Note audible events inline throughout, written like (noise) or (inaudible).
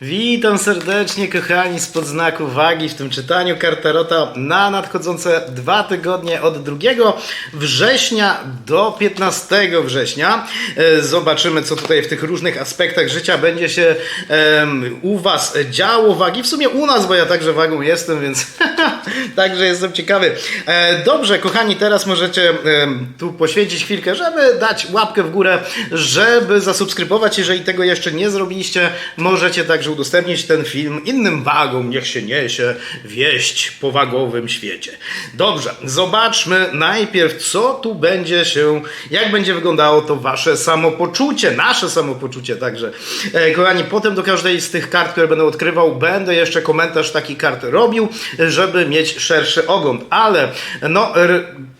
Witam serdecznie kochani spod znaku wagi w tym czytaniu Kartarota na nadchodzące dwa tygodnie od 2 września do 15 września. E, Zobaczymy co tutaj w tych różnych aspektach życia będzie się em, u Was działo wagi. W sumie u nas, bo ja także wagą jestem, więc (laughs) także jestem ciekawy. E, Dobrze kochani, teraz możecie em, tu poświęcić chwilkę, żeby dać łapkę w górę, żeby zasubskrybować. Jeżeli tego jeszcze nie zrobiliście, możecie także udostępnić ten film innym wagom. Niech się niesie wieść po wagowym świecie. Dobrze, zobaczmy najpierw, co tu będzie się, jak będzie wyglądało to wasze samopoczucie, nasze samopoczucie także. E, kochani, potem do każdej z tych kart, które będę odkrywał, będę jeszcze komentarz takich kart robił, żeby mieć szerszy ogląd. Ale, no,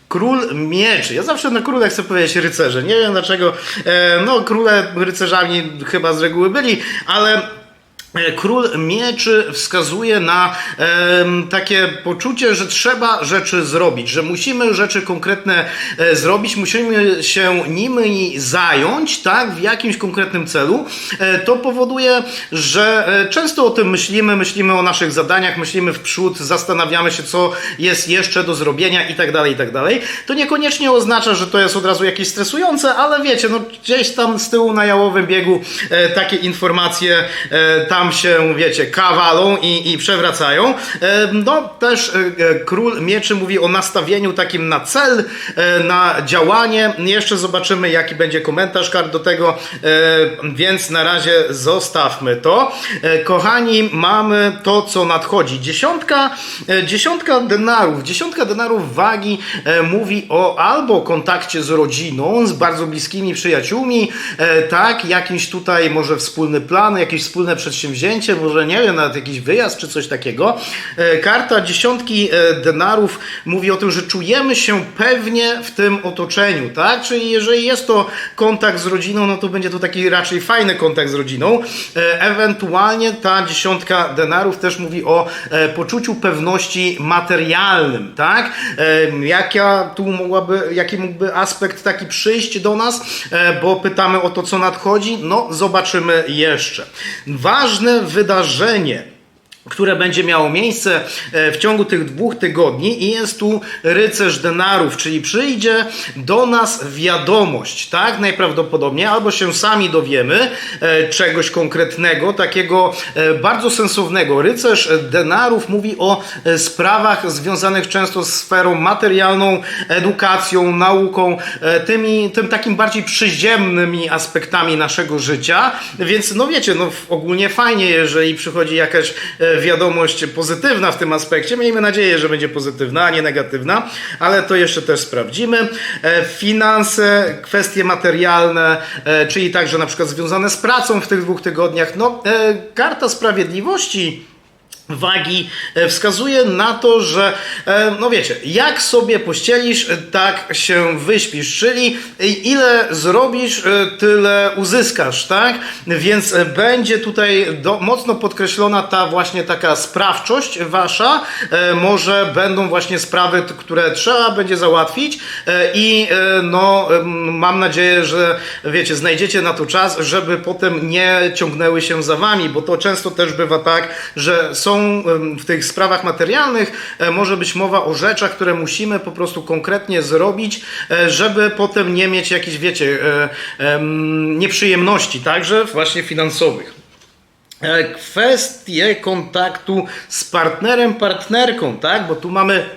Król mieczy. Ja zawsze na królach chcę powiedzieć rycerze. Nie wiem dlaczego. E, no, króle rycerzami chyba z reguły byli, ale. E, Król mieczy wskazuje na em, takie poczucie, że trzeba rzeczy zrobić, że musimy rzeczy konkretne e, zrobić, musimy się nimi zająć, tak, w jakimś konkretnym celu. E, to powoduje, że e, często o tym myślimy, myślimy o naszych zadaniach, myślimy w przód, zastanawiamy się, co jest jeszcze do zrobienia i tak dalej, i tak dalej. To niekoniecznie oznacza, że to jest od razu jakieś stresujące, ale wiecie, no gdzieś tam z tyłu na jałowym biegu e, takie informacje e, tam się, wiecie, kawalą i, i przewracają. E, no też e, e, król mieczy mówi o nastawieniu takim na cel, na działanie. Jeszcze zobaczymy, jaki będzie komentarz kart do tego, więc na razie zostawmy to. Kochani, mamy to, co nadchodzi. Dziesiątka, dziesiątka denarów. Dziesiątka denarów wagi mówi o albo kontakcie z rodziną, z bardzo bliskimi przyjaciółmi, tak, jakimś tutaj może wspólny plan, jakieś wspólne przedsięwzięcie, może nie wiem, nawet jakiś wyjazd czy coś takiego. E, Karta dziesiątki e, denarów mówi o tym, że czujemy się pewnie w tym otoczeniu, tak? Czyli jeżeli jest to kontakt z rodziną, no to będzie to taki raczej fajny kontakt z rodziną. E, Ewentualnie ta dziesiątka denarów też mówi o poczuciu pewności materialnym, tak? Jaka tu mogłaby, jaki mógłby aspekt taki przyjść do nas, bo pytamy o to, co nadchodzi? No, zobaczymy jeszcze. Ważne wydarzenie które będzie miało miejsce e, w ciągu tych dwóch tygodni i jest tu rycerz denarów, czyli przyjdzie do nas wiadomość, tak? Najprawdopodobniej, albo się sami dowiemy e, czegoś konkretnego, takiego e, bardzo sensownego. Rycerz denarów mówi o sprawach związanych często z sferą materialną, edukacją, nauką, tymi, tym takim bardziej przyziemnymi aspektami naszego życia, więc no wiecie, no ogólnie fajnie, jeżeli przychodzi jakaś wiadomość pozytywna w tym aspekcie. Miejmy nadzieję, że będzie pozytywna, a nie negatywna, ale to jeszcze też sprawdzimy. E, Finanse, kwestie materialne, e, czyli także na przykład związane z pracą w tych dwóch tygodniach. No, e, karta sprawiedliwości wagi e, wskazuje na to, że e, no wiecie, jak sobie pościelisz, e, tak się wyśpisz, czyli ile zrobisz, tyle uzyskasz, tak? Więc będzie tutaj do, mocno podkreślona ta właśnie taka sprawczość wasza, może będą właśnie sprawy, które trzeba będzie załatwić. I no mam nadzieję, że wiecie, znajdziecie na to czas, żeby potem nie ciągnęły się za wami, bo to często też bywa tak, że są w tych sprawach materialnych e, może być mowa o rzeczach, które musimy po prostu konkretnie zrobić, e, żeby potem nie mieć jakichś, wiecie, e, em, nieprzyjemności, także właśnie finansowych. Kwestie kontaktu z partnerem, partnerką, tak? Bo tu mamy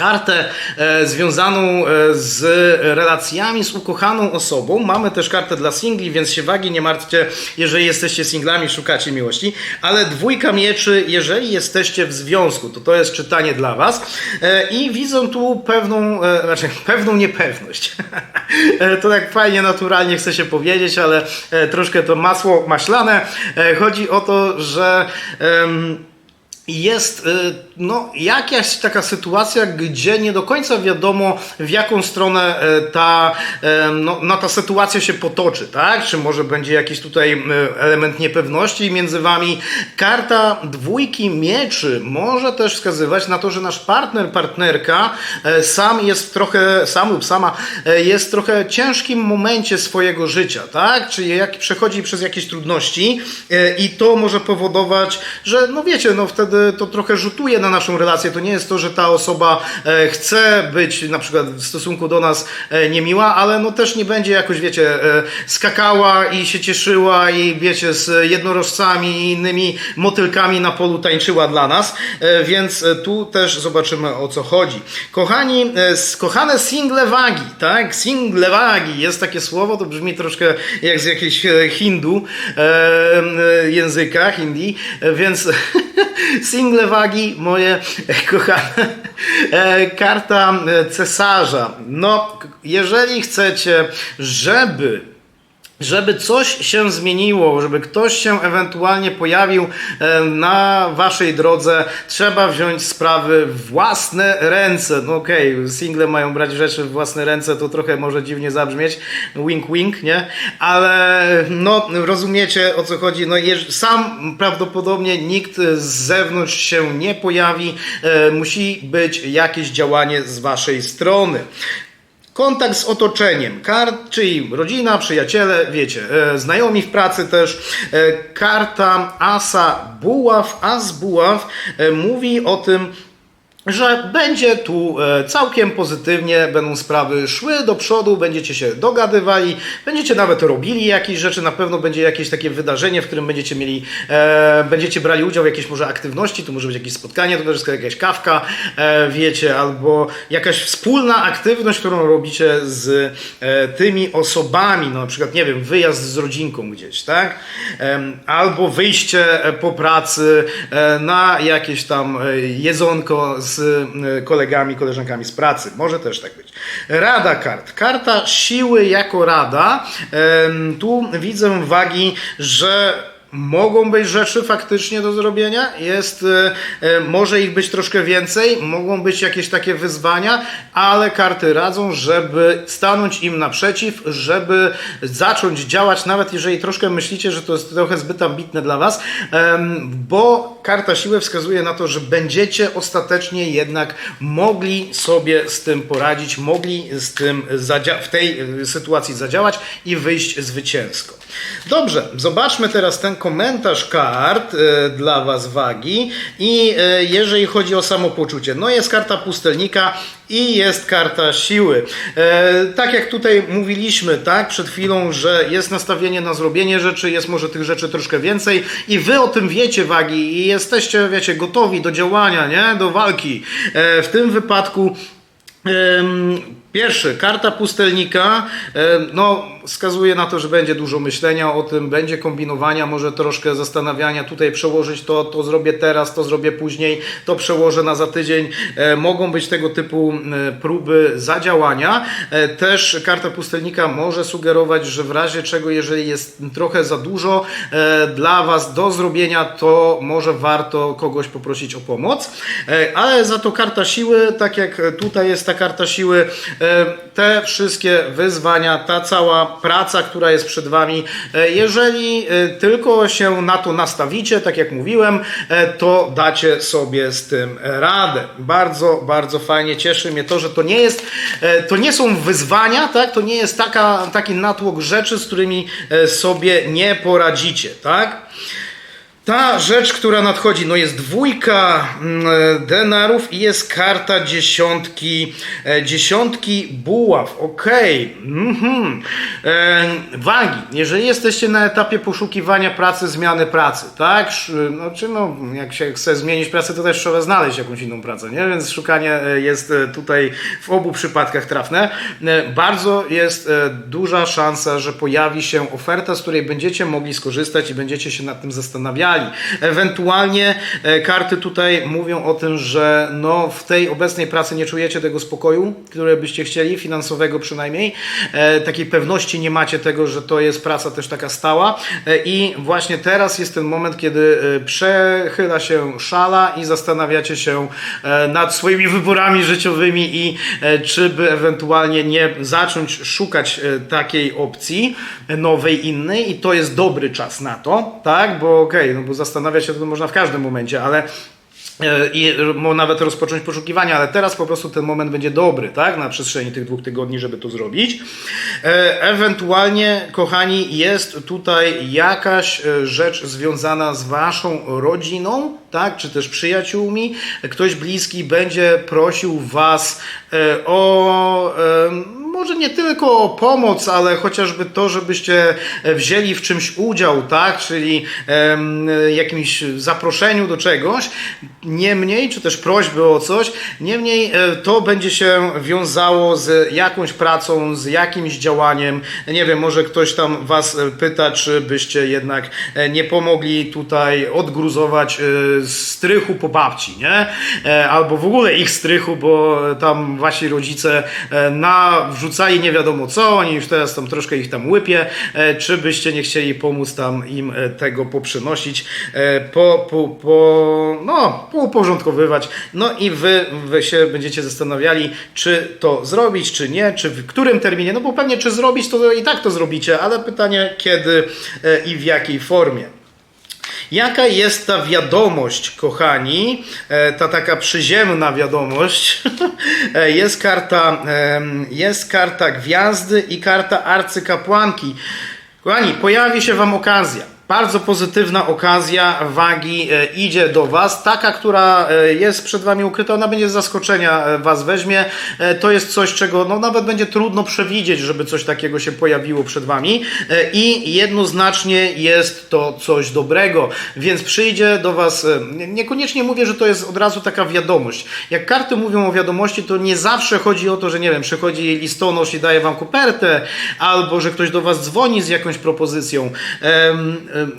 kartę e, związaną e, z relacjami z ukochaną osobą. Mamy też kartę dla singli, więc się wagi nie martwcie, jeżeli jesteście singlami, szukacie miłości. Ale dwójka mieczy, jeżeli jesteście w związku, to to jest czytanie dla was. E, I widzę tu pewną, znaczy pewną niepewność. (laughs) To tak fajnie, naturalnie chce się powiedzieć, ale troszkę to masło maślane. Chodzi o to, że... em, jest y, no, jakaś taka sytuacja, gdzie nie do końca wiadomo, w jaką stronę y, ta, y, no, no, ta sytuacja się potoczy, tak? Czy może będzie jakiś tutaj element niepewności między wami. Karta dwójki mieczy może też wskazywać na to, że nasz partner, partnerka sam jest trochę, sam lub sama jest w trochę ciężkim momencie swojego życia, tak? Czyli jak przechodzi przez jakieś trudności i to może powodować, że no wiecie, no wtedy to trochę rzutuje na naszą relację. To nie jest to, że ta osoba e, chce być na przykład w stosunku do nas e, niemiła, ale no też nie będzie jakoś, wiecie, e, skakała i się cieszyła i wiecie, z jednorożcami i innymi motylkami na polu tańczyła dla nas, więc tu też zobaczymy o co chodzi. Kochani, kochane single wagi, tak? Single wagi, jest takie słowo, to brzmi troszkę jak z jakiejś hindu języka, hindi, więc (laughs) single wagi, moje (laughs) kochane, e, karta e, cesarza. No, jeżeli chcecie, żeby żeby coś się zmieniło, żeby ktoś się ewentualnie pojawił e, na waszej drodze, trzeba wziąć sprawy w własne ręce. No okej, single mają brać rzeczy w własne ręce, to trochę może dziwnie zabrzmieć, wink wink, nie? Ale no rozumiecie o co chodzi, no sam prawdopodobnie nikt z zewnątrz się nie pojawi, e, musi być jakieś działanie z waszej strony. Kontakt z otoczeniem, kart, czyli rodzina, przyjaciele, wiecie, e, znajomi w pracy też. E, karta Asa Buław, As Buław e, mówi o tym, że będzie tu e, całkiem pozytywnie, będą sprawy szły do przodu, będziecie się dogadywali, będziecie nawet robili jakieś rzeczy, na pewno będzie jakieś takie wydarzenie, w którym będziecie mieli, e, będziecie brali udział w jakiejś może aktywności, to może być jakieś spotkanie towarzyskie, jakaś kawka, e, wiecie, albo jakaś wspólna aktywność, którą robicie z e, tymi osobami, no na przykład, nie wiem, wyjazd z rodzinką gdzieś, tak? Em, albo wyjście e, po pracy e, na jakieś tam e, jedzonko z e, kolegami, koleżankami z pracy. Może też tak być. Rada kart. Karta siły jako rada. Tu widzę wagi, że Mogą być rzeczy faktycznie do zrobienia, jest, e, e, może ich być troszkę więcej, mogą być jakieś takie wyzwania, ale karty radzą, żeby stanąć im naprzeciw, żeby zacząć działać, nawet jeżeli troszkę myślicie, że to jest trochę zbyt ambitne dla Was, bo karta siły wskazuje na to, że będziecie ostatecznie jednak mogli sobie z tym poradzić, mogli z tym w tej e, sytuacji zadziałać i wyjść zwycięsko. Dobrze, zobaczmy teraz ten komentarz kart e, dla Was wagi i e, jeżeli chodzi o samopoczucie, no jest karta pustelnika i jest karta siły. E, tak jak tutaj mówiliśmy, tak, przed chwilą, że jest nastawienie na zrobienie rzeczy, jest może tych rzeczy troszkę więcej i Wy o tym wiecie wagi i jesteście, wiecie, gotowi do działania, nie, do walki. E, w tym wypadku Pierwszy, karta pustelnika, em, no wskazuje na to, że będzie dużo myślenia o tym, będzie kombinowania, może troszkę zastanawiania, tutaj przełożyć to, to zrobię teraz, to zrobię później, to przełożę na za tydzień. E, mogą być tego typu e, próby zadziałania. E, też karta pustelnika może sugerować, że w razie czego, jeżeli jest trochę za dużo e, dla Was do zrobienia, to może warto kogoś poprosić o pomoc. E, ale za to karta siły, tak jak tutaj jest ta karta siły, e, te wszystkie wyzwania, ta cała praca, która jest przed Wami, e, jeżeli e, tylko się na to nastawicie, tak jak mówiłem, e, to dacie sobie z tym radę. Bardzo, bardzo fajnie. Cieszy mnie to, że to nie jest, e, to nie są wyzwania, tak? To nie jest taka, taki natłok rzeczy, z którymi e, sobie nie poradzicie, tak? Ta rzecz, która nadchodzi, no jest dwójka mm, denarów i jest karta dziesiątki, e, dziesiątki buław. Okej. Mhm. E, wagi. Jeżeli jesteście na etapie poszukiwania pracy, zmiany pracy, tak? No, czy no, jak się chce zmienić pracę, to też trzeba znaleźć jakąś inną pracę, nie? Więc szukanie e, jest tutaj w obu przypadkach trafne. Bardzo jest duża szansa, że pojawi się oferta, z której będziecie mogli skorzystać i będziecie się nad tym zastanawiali. Zastanawiali. Ewentualnie e, karty tutaj mówią o tym, że no, w tej obecnej pracy nie czujecie tego spokoju, które byście chcieli, finansowego przynajmniej. E, takiej pewności nie macie tego, że to jest praca też taka stała. E, I właśnie teraz jest ten moment, kiedy przechyla się szala i zastanawiacie się nad swoimi wyborami życiowymi i czy by ewentualnie nie zacząć szukać takiej opcji nowej, innej i to jest dobry czas na to, tak? Bo okej, no bo zastanawiać się to można w każdym momencie, ale e, i nawet rozpocząć poszukiwania, ale teraz po prostu ten moment będzie dobry, tak, na przestrzeni tych dwóch tygodni, żeby to zrobić. E, Ewentualnie, kochani, jest tutaj jakaś e, rzecz związana z waszą rodziną, tak, czy też przyjaciółmi. Ktoś bliski będzie prosił was o może nie tylko o pomoc, ale chociażby to, żebyście e, wzięli w czymś udział, tak? Czyli e, jakimś zaproszeniu do czegoś, niemniej, czy też prośby o coś, niemniej e, to będzie się wiązało z jakąś pracą, z jakimś działaniem. Nie wiem, może ktoś tam was pyta, czy byście jednak nie pomogli tutaj odgruzować strychu po babci, nie? Albo w ogóle ich strychu, bo tam wasi rodzice e, na wrzucali nie wiadomo co, oni już teraz tam troszkę ich tam łypie, e, czy byście nie chcieli pomóc tam im e, tego poprzynosić, e, po, po, po, no, pouporządkowywać, no i wy, wy się będziecie zastanawiali, czy to zrobić, czy nie, czy w którym terminie, no bo pewnie czy zrobić, to i tak to zrobicie, ale pytanie kiedy i w jakiej formie. Jaka jest ta wiadomość, kochani? E, Ta taka przyziemna wiadomość. (laughs) E, Jest karta, jest karta gwiazdy i karta arcykapłanki. Kochani, pojawi się Wam okazja. Bardzo pozytywna okazja wagi e, idzie do Was. Taka, która e, jest przed Wami ukryta, ona będzie z zaskoczenia e, Was weźmie. To jest coś, czego no, nawet będzie trudno przewidzieć, żeby coś takiego się pojawiło przed Wami. I jednoznacznie jest to coś dobrego. Więc przyjdzie do Was, nie- niekoniecznie mówię, że to jest od razu taka wiadomość. Jak karty mówią o wiadomości, to nie zawsze chodzi o to, że nie wiem, przychodzi listonosz i daje Wam kopertę, albo że ktoś do Was dzwoni z jakąś propozycją. Em,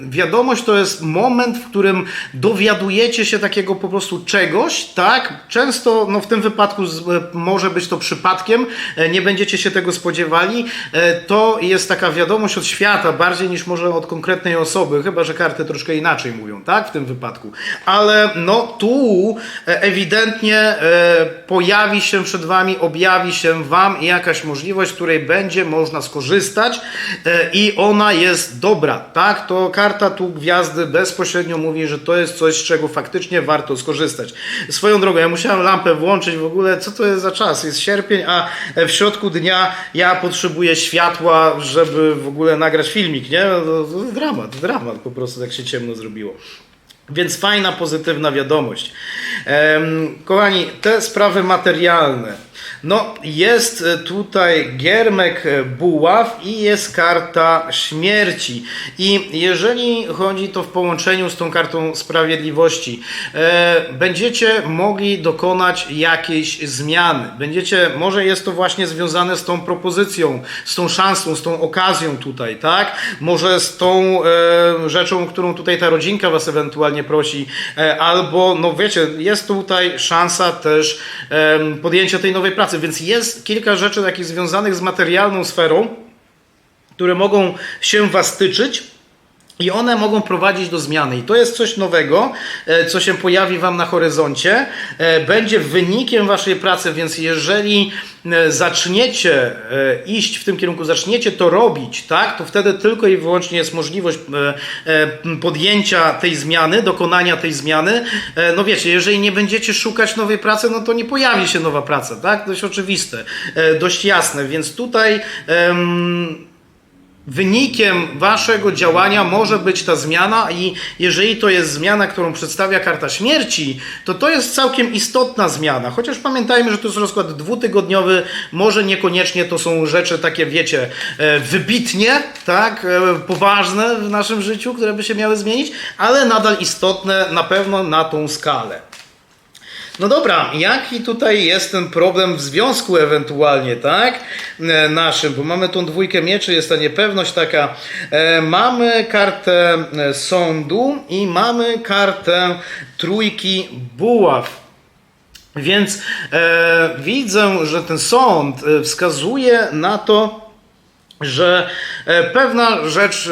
Wiadomość to jest moment, w którym dowiadujecie się takiego po prostu czegoś, tak? Często, no w tym wypadku z, może być to przypadkiem, e, nie będziecie się tego spodziewali. E, To jest taka wiadomość od świata, bardziej niż może od konkretnej osoby, chyba że karty troszkę inaczej mówią, tak? W tym wypadku. Ale no tu e, ewidentnie e, pojawi się przed Wami, objawi się Wam jakaś możliwość, z której będzie można skorzystać e, i ona jest dobra, tak? To karta tu gwiazdy bezpośrednio mówi, że to jest coś, z czego faktycznie warto skorzystać. Swoją drogą, ja musiałem lampę włączyć w ogóle, co to jest za czas? Jest sierpień, a w środku dnia ja potrzebuję światła, żeby w ogóle nagrać filmik, nie? No To, to dramat, dramat po prostu, tak się ciemno zrobiło. Więc fajna, pozytywna wiadomość. Kochani, te sprawy materialne. No, jest e, tutaj giermek e, buław i jest karta śmierci. I jeżeli chodzi to w połączeniu z tą kartą sprawiedliwości, e, będziecie mogli dokonać jakiejś zmiany. Będziecie, może jest to właśnie związane z tą propozycją, z tą szansą, z tą okazją tutaj, tak? Może z tą e, rzeczą, którą tutaj ta rodzinka was ewentualnie prosi, e, albo, no wiecie, jest tutaj szansa też em, podjęcia tej nowej pracy, więc jest kilka rzeczy takich związanych z materialną sferą, które mogą się was tyczyć. I one mogą prowadzić do zmiany. I to jest coś nowego, e, co się pojawi Wam na horyzoncie. e, Będzie wynikiem Waszej pracy, więc jeżeli e, zaczniecie iść w tym kierunku, zaczniecie to robić, tak, to wtedy tylko i wyłącznie jest możliwość podjęcia tej zmiany, dokonania tej zmiany. No wiecie, jeżeli nie będziecie szukać nowej pracy, no to nie pojawi się nowa praca, tak? Dość oczywiste, dość jasne. Więc tutaj. em, Wynikiem waszego działania może być ta zmiana, i jeżeli to jest zmiana, którą przedstawia karta śmierci, to to jest całkiem istotna zmiana. Chociaż pamiętajmy, że to jest rozkład dwutygodniowy, może niekoniecznie to są rzeczy takie, wiecie, e, wybitnie, tak, e, poważne w naszym życiu, które by się miały zmienić, ale nadal istotne na pewno na tą skalę. No dobra, jaki tutaj jest ten problem w związku ewentualnie, tak? E, Naszym, bo mamy tą dwójkę mieczy, jest ta niepewność taka. E, mamy kartę e, sądu i mamy kartę trójki buław. Więc e, widzę, że ten sąd wskazuje na to, że pewna rzecz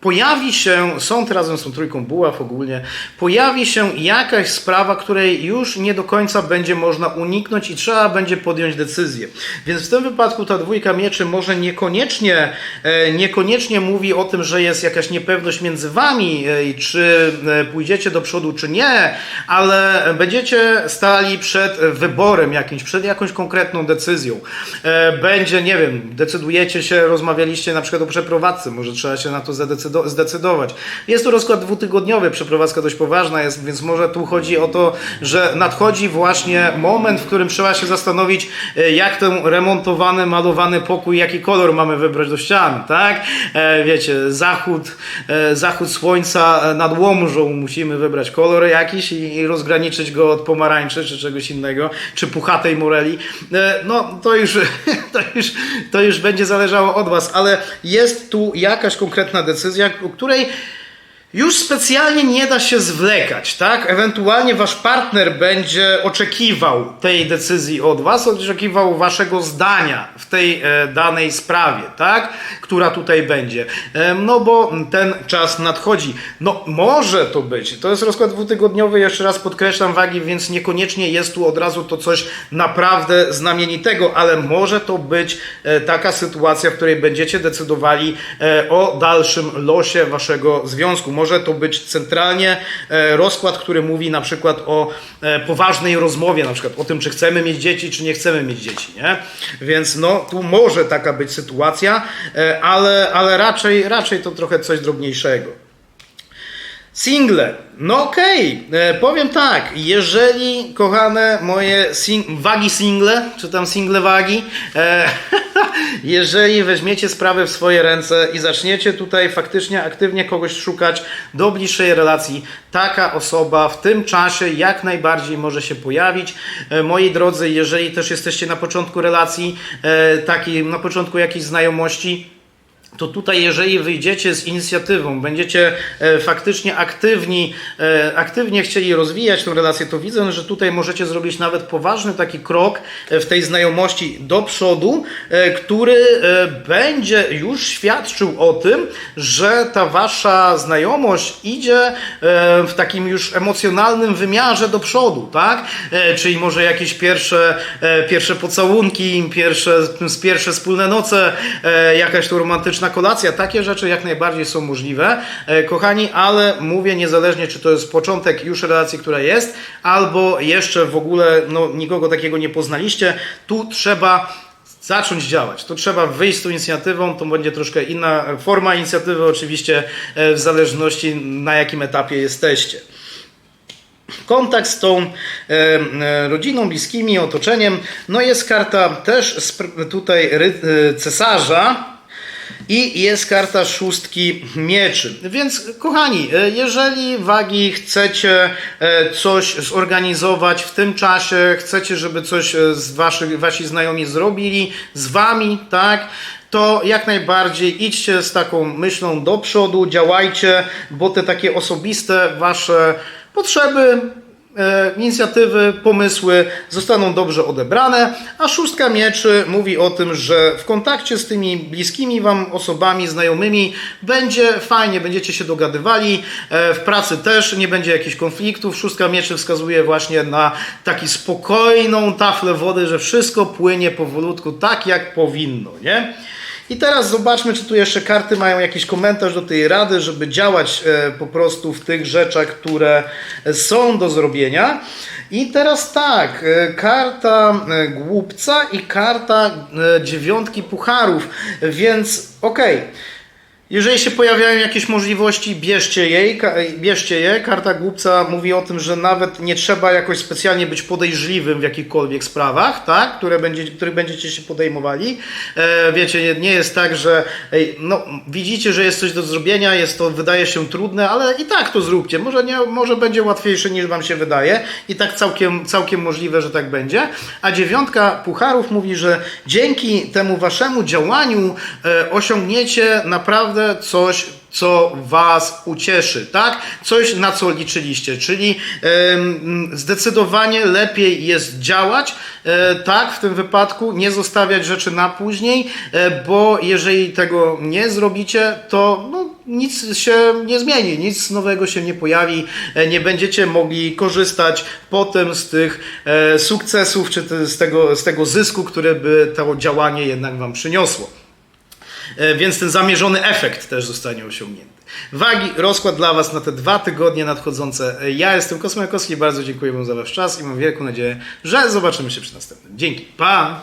pojawi się, sąd razem z tą trójką buław ogólnie, pojawi się jakaś sprawa, której już nie do końca będzie można uniknąć i trzeba będzie podjąć decyzję. Więc w tym wypadku ta dwójka mieczy może niekoniecznie, e, niekoniecznie mówi o tym, że jest jakaś niepewność między wami, e, czy e, pójdziecie do przodu, czy nie, ale będziecie stali przed wyborem jakimś, przed jakąś konkretną decyzją. Będzie, nie wiem, decydujecie się, rozmawialiście na przykład o przeprowadzce, może trzeba się na to zadecydo- zdecydować. Jest to rozkład dwutygodniowy, przeprowadzka dość poważna jest, więc może tu chodzi o to, że nadchodzi właśnie moment, w którym trzeba się zastanowić, e, jak ten remontowany, malowany pokój, jaki kolor mamy wybrać do ścian, tak? E, Wiecie, zachód, e, zachód słońca nad Łomżą musimy wybrać kolor jakiś i, rozgraniczyć go od pomarańczy czy czegoś innego, czy puchatej moreli. No, to już, (laughs) to już, to już będzie zależało od Was, ale jest tu jakaś konkretna decyzja, o której już specjalnie nie da się zwlekać, tak? Ewentualnie wasz partner będzie oczekiwał tej decyzji od was, oczekiwał waszego zdania w tej e, danej sprawie, tak? Która tutaj będzie. E, no bo ten czas nadchodzi. No może to być. To jest rozkład dwutygodniowy, jeszcze raz podkreślam wagi, więc niekoniecznie jest tu od razu to coś naprawdę znamienitego, ale może to być e, taka sytuacja, w której będziecie decydowali e, o dalszym losie waszego związku. Może to być centralnie e, rozkład, który mówi na przykład o e, poważnej rozmowie, na przykład o tym, czy chcemy mieć dzieci, czy nie chcemy mieć dzieci, nie? Więc no, tu może taka być sytuacja, e, ale, ale raczej, raczej to trochę coś drobniejszego. Single. No okej, e, powiem tak, jeżeli kochane moje sing- wagi single, czy tam single wagi, e, (laughs) jeżeli weźmiecie sprawę w swoje ręce i zaczniecie tutaj faktycznie aktywnie kogoś szukać do bliższej relacji, taka osoba w tym czasie jak najbardziej może się pojawić. E, moi drodzy, jeżeli też jesteście na początku relacji, e, takiej, na początku jakiejś znajomości, to tutaj, jeżeli wyjdziecie z inicjatywą, będziecie e, faktycznie aktywni, e, aktywnie chcieli rozwijać tę relację, to widzę, że tutaj możecie zrobić nawet poważny taki krok e, w tej znajomości do przodu, który będzie już świadczył o tym, że ta wasza znajomość idzie w takim już emocjonalnym wymiarze do przodu, tak? Czyli może jakieś pierwsze, pierwsze pocałunki, pierwsze, pierwsze wspólne noce, jakaś tu romantyczna kolacja, takie rzeczy jak najbardziej są możliwe, e, kochani, ale mówię niezależnie, czy to jest początek już relacji, która jest, albo jeszcze w ogóle no, nikogo takiego nie poznaliście, tu trzeba zacząć działać. To trzeba wyjść z tą inicjatywą, to będzie troszkę inna forma inicjatywy, oczywiście e, w zależności na jakim etapie jesteście. Kontakt z tą e, rodziną, bliskimi, otoczeniem. No jest karta też tutaj cesarza. I jest karta szóstki mieczy. Więc, kochani, e, jeżeli wagi chcecie e, coś zorganizować w tym czasie, chcecie, żeby coś e, z waszych, wasi znajomi zrobili z wami, tak? To jak najbardziej idźcie z taką myślą do przodu, działajcie, bo te takie osobiste wasze potrzeby inicjatywy, pomysły zostaną dobrze odebrane, a szóstka mieczy mówi o tym, że w kontakcie z tymi bliskimi wam osobami, znajomymi będzie fajnie, będziecie się dogadywali, e, w pracy też nie będzie jakichś konfliktów. Szóstka mieczy wskazuje właśnie na taki spokojną taflę wody, że wszystko płynie powolutku tak jak powinno, nie? I teraz zobaczmy, czy tu jeszcze karty mają jakiś komentarz do tej rady, żeby działać e, po prostu w tych rzeczach, które są do zrobienia. I teraz tak, e, karta e, głupca i karta dziewiątki pucharów, więc okej. Jeżeli się pojawiają jakieś możliwości, bierzcie, jej, bierzcie je. Karta głupca mówi o tym, że nawet nie trzeba jakoś specjalnie być podejrzliwym w jakichkolwiek sprawach, tak? Które będzie, których będziecie się podejmowali. E, wiecie, nie, nie jest tak, że ej, no, widzicie, że jest coś do zrobienia, jest to, wydaje się trudne, ale i tak to zróbcie. Może, nie, może będzie łatwiejsze niż wam się wydaje i tak całkiem, całkiem możliwe, że tak będzie. A dziewiątka pucharów mówi, że dzięki temu waszemu działaniu e, osiągniecie naprawdę coś, co was ucieszy, tak? Coś, na co liczyliście, czyli zdecydowanie lepiej jest działać, e, tak, w tym wypadku, nie zostawiać rzeczy na później, e, bo jeżeli tego nie zrobicie, to no, nic się nie zmieni, nic nowego się nie pojawi, e, nie będziecie mogli korzystać potem z tych sukcesów, czy z, tego, z tego zysku, które by to działanie jednak wam przyniosło. E, więc ten zamierzony efekt też zostanie osiągnięty. Wagi, rozkład dla Was na te dwa tygodnie nadchodzące. E, Ja jestem Kosmo Jakowski, bardzo dziękuję Wam za Wasz czas i mam wielką nadzieję, że zobaczymy się przy następnym. Dzięki, pa!